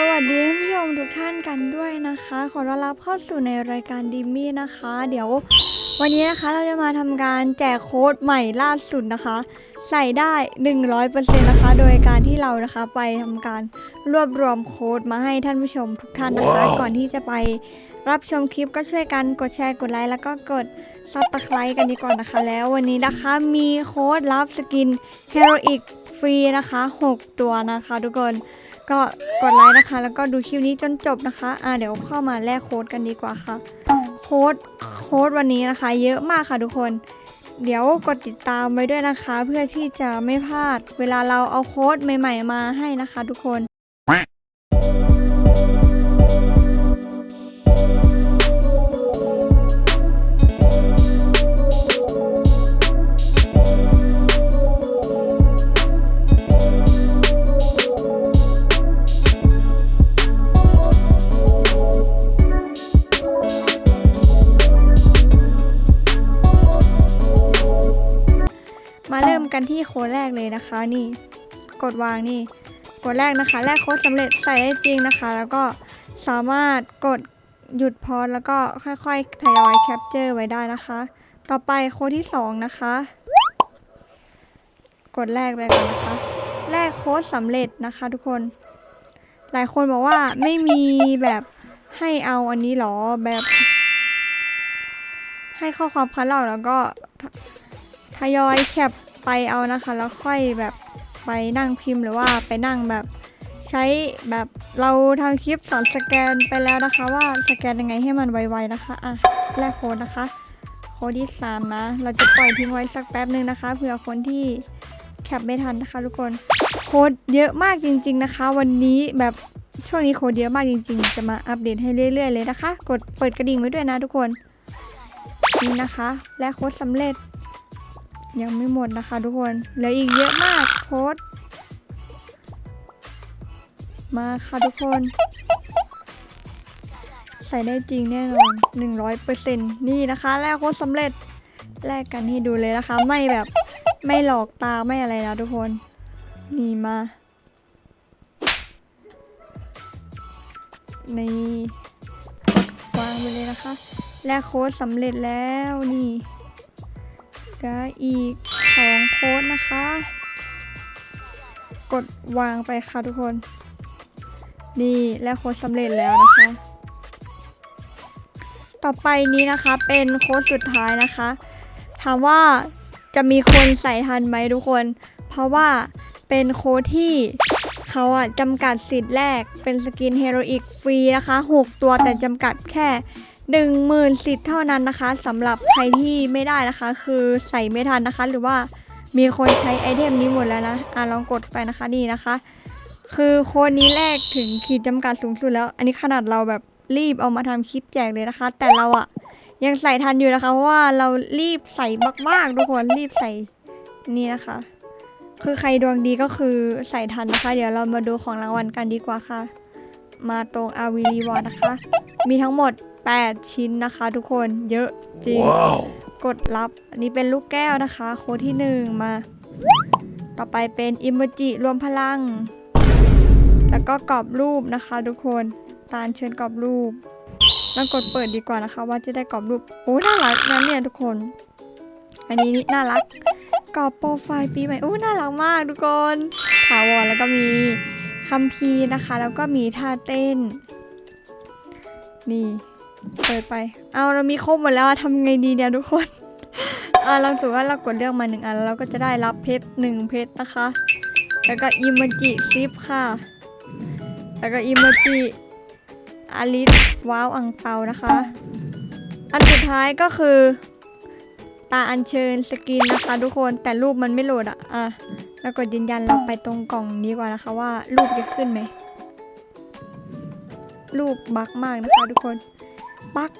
สวัสดีท่านผู้ชมทุกท่านกันด้วยนะคะ ขอต้อนรับเข้าสู่ในรายการดิมมี่นะคะ เดี๋ยววันนี้นะคะเราจะมาทำการแจกโค้ดใหม่ล่าสุดนะคะ ใส่ได้ 100%นะคะ โดยการที่เรานะคะไปทำการรวบรวมโค้ดมาให้ท่านผู้ชมทุกท่านนะคะว้าวก่อนที่จะไปรับชมคลิปก็ช่วยกันกดแชร์กดไลค์แล้วก็กดซับสไครต์กันดีกว่านะคะ แล้ววันนี้นะคะมีโค้ดรับสกินเฮโรอีกฟรีนะคะ 6 ตัวนะคะ ทุกคน ก็กดไลค์นะคะ แล้วก็ดูคลิปนี้จนจบนะคะ อ่าเดี๋ยวเข้ามาแลกโค้ดกันดีกว่าค่ะ โค้ดโค้ดวันนี้นะคะ เยอะมากค่ะทุกคน เดี๋ยวกดติดตามไว้ด้วยนะคะ เพื่อที่จะไม่พลาดเวลาเราเอาโค้ดใหม่ ๆ มาให้นะคะ ทุกคน กันที่โค้ดแรกเลยนะคะ นี่ กดวางนี่กดแรกนะคะ แรกโค้ดสำเร็จใส่ได้จริงนะคะ แล้วก็สามารถกดหยุดพอแล้วก็ค่อยๆทยอยแคปเจอร์ไว้ได้นะคะ ต่อไปโค้ดที่ 2 นะคะ กดแรกไปก่อนนะคะ แรกโค้ดสำเร็จนะคะ ทุกคน หลายคนบอกว่าไม่มีแบบให้เอาอันนี้หรอแบบ ให้ข้อความคัดเล่าแล้วก็ทยอยแคป ไปเอานะคะ แล้วค่อยแบบไปนั่งพิมพ์หรือว่าไปนั่งแบบใช้แบบเราทำคลิปสอนสแกนไปแล้วนะคะ ว่าสแกนยังไงให้มันไวๆนะคะอะแรกโค้ดนะคะ โค้ดที่สามนะ เราจะปล่อยทิ้งไว้สักแป๊บหนึ่งนะคะเผื่อคนที่แคปไม่ทันนะคะทุกคนโค้ดเยอะมากจริง ๆนะคะ วันนี้แบบช่วงนี้โค้ดเยอะมากจริง ๆ จะมาอัปเดตให้เรื่อย ๆ เลยนะคะ กดเปิดกระดิ่งไว้ด้วยนะทุกคนนี่นะคะ และโค้ดสำเร็จ ยังไม่หมดนะคะทุกคนเหลืออีกเยอะมากโค้ดมาค่ะทุกคน ใส่ได้จริงแน่นอน 100%นี่นะคะแลกโค้ดสำเร็จแลกกันให้ดูเลยนะคะ ไม่แบบไม่หลอกตาไม่อะไรนะทุกคน นี่มา นี่วางไปเลยนะคะ แลกโค้ดสำเร็จแล้วนี่ ได้อีกสองโค้ดนะคะ กดวางไปค่ะทุกคน นี่และโค้ดสำเร็จแล้วนะคะ ต่อไปนี้นะคะเป็นโค้ดสุดท้ายนะคะ ถามว่าจะมีคนใส่ทันไหมทุกคน เพราะว่าเป็นโค้ดที่เขาอะจำกัดสิทธิ์แรกเป็นสกินเฮโรอีกฟรีนะคะ 6 ตัวแต่จำกัดแค่ หนึ่งหมื่นสิทธิ์เท่านั้นนะคะสำหรับใครที่ไม่ได้นะคะ คือใส่ไม่ทันนะคะ หรือว่ามีคนใช้ไอเทมนี้หมดแล้วนะอะลองกดไปนะคะนี่นะคะ คือโค้ดนี้แรกถึงขีดจำกัดสูงสุดแล้ว อันนี้ขนาดเราแบบรีบเอามาทำคลิปแจกเลยนะคะ แต่เราอะยังใส่ทันอยู่นะคะเพราะว่าเรารีบใส่มากๆทุกคนรีบใส่นี่นะคะ คือใครดวงดีก็คือใส่ทันนะคะ เดี๋ยวเรามาดูของรางวัลกันดีกว่าค่ะ มาตรง RV Reward นะคะ มีทั้งหมด 8 ชิ้นนะคะ ทุกคนเยอะจริง Wow. กดรับอันนี้เป็นลูกแก้วนะคะ โค้ดที่ 1 มา ต่อไปเป็นอิโมจิรวมพลัง แล้วก็กรอบรูปนะคะ ทุกคนตาลเชิญกรอบรูปแล้วกดเปิดดีกว่านะคะ ว่าจะได้กรอบรูปโอ้น่ารักนะเนี่ยทุกคน อันนี้นี่น่ารักกรอบโปรไฟล์ปีใหม่โอ้น่ารักมากทุกคนถาวรแล้วก็มีคัมภีร์นะคะ แล้วก็มีท่าเต้น นี่ เปิดไป เอาเรามีครบหมดแล้วทำไงดีเนี่ยทุกคนอ่าเราสูว่าเรากดเลือกมาหนึ่งอันแล้วเราก็จะได้รับเพชรหนึ่งเพชรนะคะ แล้วก็อิมจิซิปค่ะ แล้วก็อิมจิอาริสว้าวอังเปานะคะ อันสุดท้ายก็คือ ตาอัญเชิญสกินนะคะ ทุกคนแต่รูปมันไม่โหลดอะอะแล้วกดยืนยันเราไปตรงกล่องนี้ก่อนนะคะว่ารูปจะขึ้นไหมรูปบั๊กมากนะคะทุกคน บั๊ก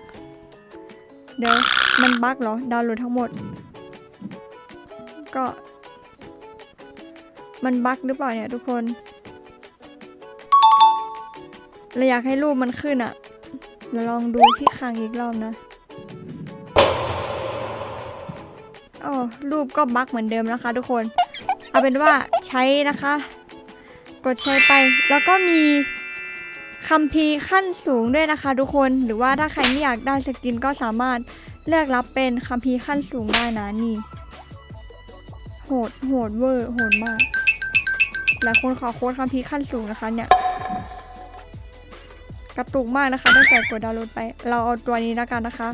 เดี๋ยวมันบั๊กเหรอ ดาวน์โหลดทั้งหมด ก็ มันบั๊กหรือเปล่าเนี่ยทุกคนเราอยากให้รูปมันขึ้นอะเราลองดูที่คางอีกรอบนะโอ้รูปก็บั๊กเหมือนเดิมนะคะ ทุกคน เอาเป็นว่าใช้นะคะ กดใช้ไปแล้วก็มี คัมภีร์ขั้นสูงด้วยนะคะทุกคนหรือว่าถ้าใครไม่อยากได้สกินก็สามารถเลือกรับเป็นคัมภีร์ขั้นสูงได้นะนี่ โหดโหดเวอร์โหดมากหลายคนขอโค้ดคัมภีร์ขั้นสูงนะคะ เนี่ยกระตุกมากนะคะตั้งแต่กดดาวน์โหลดไป เราเอาตัวนี้แล้วกันนะคะ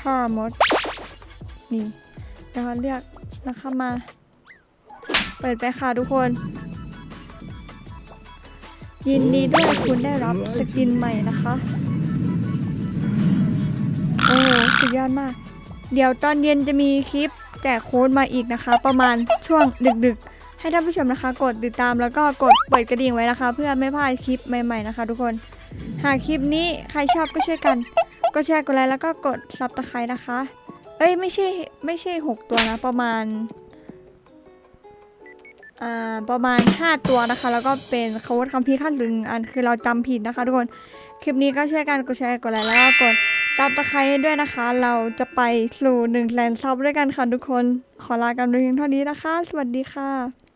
ทอร์มดนี่แล้วก็เลือกนะคะมา เปิดไปค่ะทุกคน ยินดีด้วยคุณได้รับสกินใหม่นะคะ โอ้สุดยอดมาก เดี๋ยวตอนเย็นจะมีคลิปแจกโค้ดมาอีกนะคะ ประมาณช่วงดึกๆ ให้ท่านผู้ชมนะคะ กดติดตามแล้วก็กดเปิดกระดิ่งไว้นะคะ เพื่อไม่พลาดคลิปใหม่ๆนะคะ ทุกคน หากคลิปนี้ใครชอบก็ช่วยกันก็แชร์กดไลค์แล้วก็กดซับตะไคร้นะคะ เอ้ยไม่ใช่ไม่ใช่ 6 ตัวนะประมาณ ประมาณ 5 ตัวนะคะ แล้วก็เป็นคำวัดคำพีขั้นหนึ่งอันคือเราจำผิดนะคะทุกคน คลิปนี้ก็ช่วยกันกดแชร์กดไลค์แล้วก็กดซับตะไคร้ให้ด้วยนะคะ เราจะไปสู่1นึ่งแสนซับด้วยกันค่ะทุกคน ขอลากันไปเพียงเท่านี้นะคะ สวัสดีค่ะ